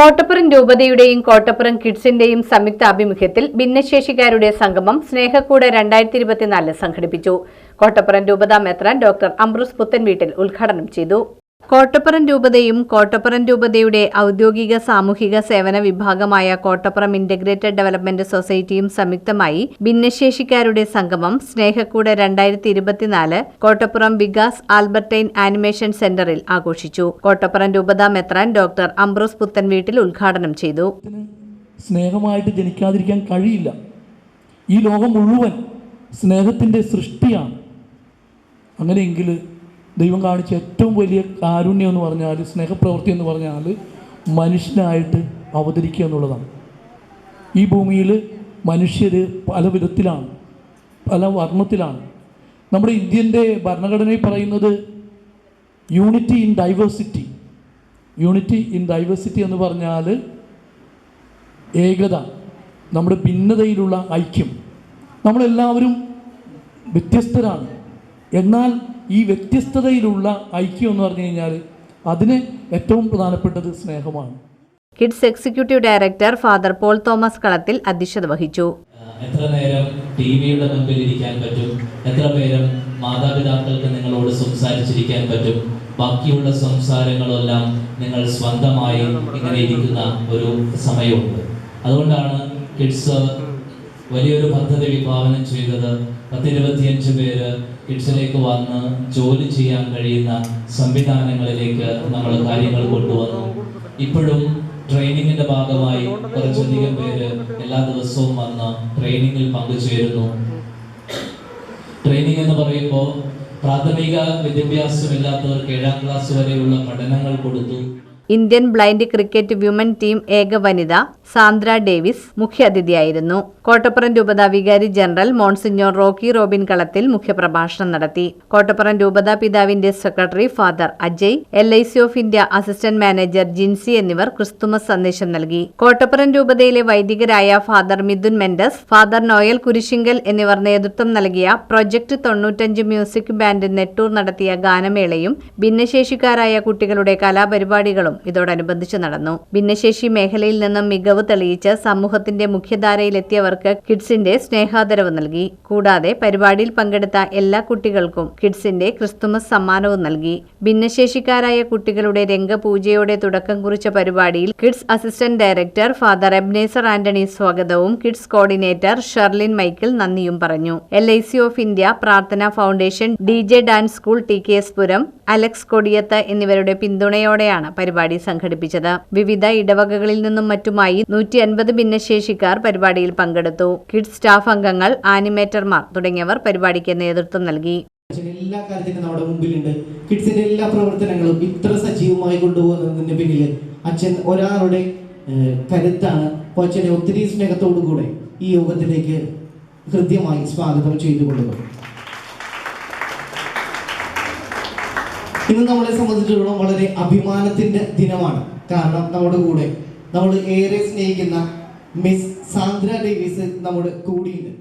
കോട്ടപ്പുറം രൂപതയുടെയും കോട്ടപ്പുറം കിഡ്സിന്റെയും സംയുക്ത ആഭിമുഖ്യത്തിൽ ഭിന്നശേഷിക്കാരുടെ സംഗമം സ്നേഹക്കൂട് രണ്ടായിരത്തി ഇരുപത്തിനാലിൽ സംഘടിപ്പിച്ചു. കോട്ടപ്പുറം രൂപതാ മെത്രാൻ ഡോക്ടർ അംബ്രൂസ് പുത്തൻവീട്ടിൽ ഉദ്ഘാടനം ചെയ്തു. കോട്ടപ്പുറം രൂപതയും കോട്ടപ്പുറം രൂപതയുടെ ഔദ്യോഗിക സാമൂഹിക സേവന വിഭാഗമായ കോട്ടപ്പുറം ഇന്റഗ്രേറ്റഡ് ഡെവലപ്മെന്റ് സൊസൈറ്റിയും സംയുക്തമായി ഭിന്നശേഷിക്കാരുടെ സംഗമം സ്നേഹക്കൂട് രണ്ടായിരത്തി ഇരുപത്തിനാല് കോട്ടപ്പുറം വികാസ് ആൽബർട്ടൈൻ ആനിമേഷൻ സെന്ററിൽ ആഘോഷിച്ചു. കോട്ടപ്പുറം രൂപത മെത്രാൻ ഡോക്ടർ അംബ്രോസ് പുത്തൻ വീട്ടിൽ ഉദ്ഘാടനം ചെയ്തു. സ്നേഹമായിട്ട് ജനിക്കാതിരിക്കാൻ കഴിയില്ല. ഈ ലോകം മുഴുവൻ സ്നേഹത്തിന്റെ സൃഷ്ടിയാണ്. അങ്ങനെയെങ്കിൽ ദൈവം കാണിച്ച ഏറ്റവും വലിയ കാരുണ്യം എന്ന് പറഞ്ഞാൽ സ്നേഹപ്രവൃത്തി എന്ന് പറഞ്ഞാൽ മനുഷ്യനായിട്ട് അവതരിക്കുക എന്നുള്ളതാണ്. ഈ ഭൂമിയിൽ മനുഷ്യർ പല വിധത്തിലാണ് പല വർണത്തിലാണ്. നമ്മുടെ ഇന്ത്യന്റെ ഭരണഘടനയിൽ പറയുന്നത് unity in diversity unity in diversity എന്ന് പറഞ്ഞാൽ ഏകത നമ്മുടെ ഭിന്നതയിലുള്ള ഐക്യം. നമ്മളെല്ലാവരും വ്യത്യസ്തരാണ്. എന്നാൽ ഈ വ്യത്യസ്തതയിലുള്ള ഐക്യം എന്ന് പറഞ്ഞു കഴിഞ്ഞാൽ അതിന് ഏറ്റവും പ്രധാനപ്പെട്ടത് സ്നേഹമാണ്. Kids executive director father Paul Thomas Kalathil അധ്യക്ഷത വഹിച്ചു. എത്ര നേരം ടി വിയുടെ മുമ്പിൽ ഇരിക്കാൻ പറ്റും? എത്ര നേരം മാതാപിതാക്കൾക്ക് നിങ്ങളോട് സംസാരിച്ചിരിക്കാൻ പറ്റും? ബാക്കിയുള്ള സംസാരങ്ങളെല്ലാം നിങ്ങൾ സ്വന്തമായി ഇങ്ങനെ ഇരിക്കുന്ന ഒരു സമയമുണ്ട്. അതുകൊണ്ടാണ് കിഡ്സ് വലിയൊരു പദ്ധതി വിഭാവനം ചെയ്തത്. പത്തിരുപത്തിയഞ്ച് പേര് കിഡ്സിലേക്ക് വന്ന് ജോലി ചെയ്യാൻ കഴിയുന്ന സംവിധാനങ്ങളിലേക്ക് നമ്മൾ കാര്യങ്ങൾ കൊണ്ടുവന്നു. ഇപ്പോഴും ട്രെയിനിങ്ങിന്റെ ഭാഗമായി കുറച്ചധികം പേര് എല്ലാ ദിവസവും വന്ന് ട്രെയിനിങ്ങിൽ പങ്കുചേരുന്നു. ട്രെയിനിങ് എന്ന് പറയുമ്പോൾ പ്രാഥമിക വിദ്യാഭ്യാസമില്ലാത്തവർക്ക് ഏഴാം ക്ലാസ് വരെയുള്ള പഠനങ്ങൾ കൊടുത്തു. Indian blind cricket women team ഏക വനിത സാന്ദ്ര ഡേവിസ് മുഖ്യാതിഥിയായിരുന്നു. കോട്ടപ്പുറം രൂപത വികാരി ജനറൽ മോൺസിഞ്ഞോർ റോക്കി റോബിൻ കളത്തിൽ മുഖ്യപ്രഭാഷണം നടത്തി. കോട്ടപ്പുറം രൂപത പിതാവിന്റെ secretary father Ajay L I C of India assistant manager Jincy എന്നിവർ ക്രിസ്തുമസ് സന്ദേശം നൽകി. കോട്ടപ്പുറം രൂപതയിലെ വൈദികരായ father Mithun Mendes father Noel Kurisingal എന്നിവർ നേതൃത്വം നൽകിയ പ്രൊജക്ട് തൊണ്ണൂറ്റഞ്ച് മ്യൂസിക് ബാൻഡ് നെട്ടൂർ നടത്തിയ ഗാനമേളയും ഭിന്നശേഷിക്കാരായ കുട്ടികളുടെ കലാപരിപാടികളും ഇതോടനുബന്ധിച്ച് നടന്നു. ഭിന്നശേഷി മേഖലയിൽ നിന്നും മികവ് തെളിയിച്ച് സമൂഹത്തിന്റെ മുഖ്യധാരയിലെത്തിയവർക്ക് കിഡ്സിന്റെ സ്നേഹാദരവ് നൽകി. കൂടാതെ പരിപാടിയിൽ പങ്കെടുത്ത എല്ലാ കുട്ടികൾക്കും കിഡ്സിന്റെ ക്രിസ്തുമസ് സമ്മാനവും നൽകി. ഭിന്നശേഷിക്കാരായ കുട്ടികളുടെ രംഗപൂജയോടെ തുടക്കം കുറിച്ച പരിപാടിയിൽ kids assistant director father Ebenezer Antony സ്വാഗതവും കിഡ്സ് കോർഡിനേറ്റർ ഷെർലിൻ മൈക്കിൾ നന്ദിയും പറഞ്ഞു. L I C of India Prarthana foundation D J dance school T K S Puram Alex Kodiyath എന്നിവരുടെ പിന്തുണയോടെയാണ് പരിപാടി സംഘടിപ്പിച്ചത്. വിവിധ ഇടവകകളിൽ നിന്നും മറ്റുമായി നൂറ്റി അൻപത് ഭിന്നശേഷിക്കാർ പരിപാടിയിൽ പങ്കെടുത്തു. കിഡ്സ് സ്റ്റാഫ് അംഗങ്ങൾ ആനിമേറ്റർമാർ തുടങ്ങിയവർ പരിപാടിക്ക് നേതൃത്വം നൽകി. എല്ലാ കാര്യത്തിനും നമ്മുടെ മുമ്പിലുണ്ട്. കിഡ്സിന്റെ എല്ലാ പ്രവർത്തനങ്ങളും ഇത്ര സജീവമായി കൊണ്ടുപോകുന്നതിന് പിന്നിൽ അച്ഛൻ ഒരാളുടെ കരുത്താണ്. അച്ഛനെ ഒത്തിരി സ്നേഹത്തോടു കൂടെ ഈ യോഗത്തിലേക്ക് ഹൃദ്യമായി സ്വാഗതം ചെയ്തുകൊള്ളുന്നു. ഇന്ന് നമ്മളെ സംബന്ധിച്ചിടത്തോളം വളരെ അഭിമാനത്തിന്റെ ദിനമാണ്. കാരണം നമ്മുടെ കൂടെ നമ്മൾ ഏറെ സ്നേഹിക്കുന്ന മിസ് സാന്ദ്ര ഡേവിസ് നമ്മുടെ കൂടിയുണ്ട്.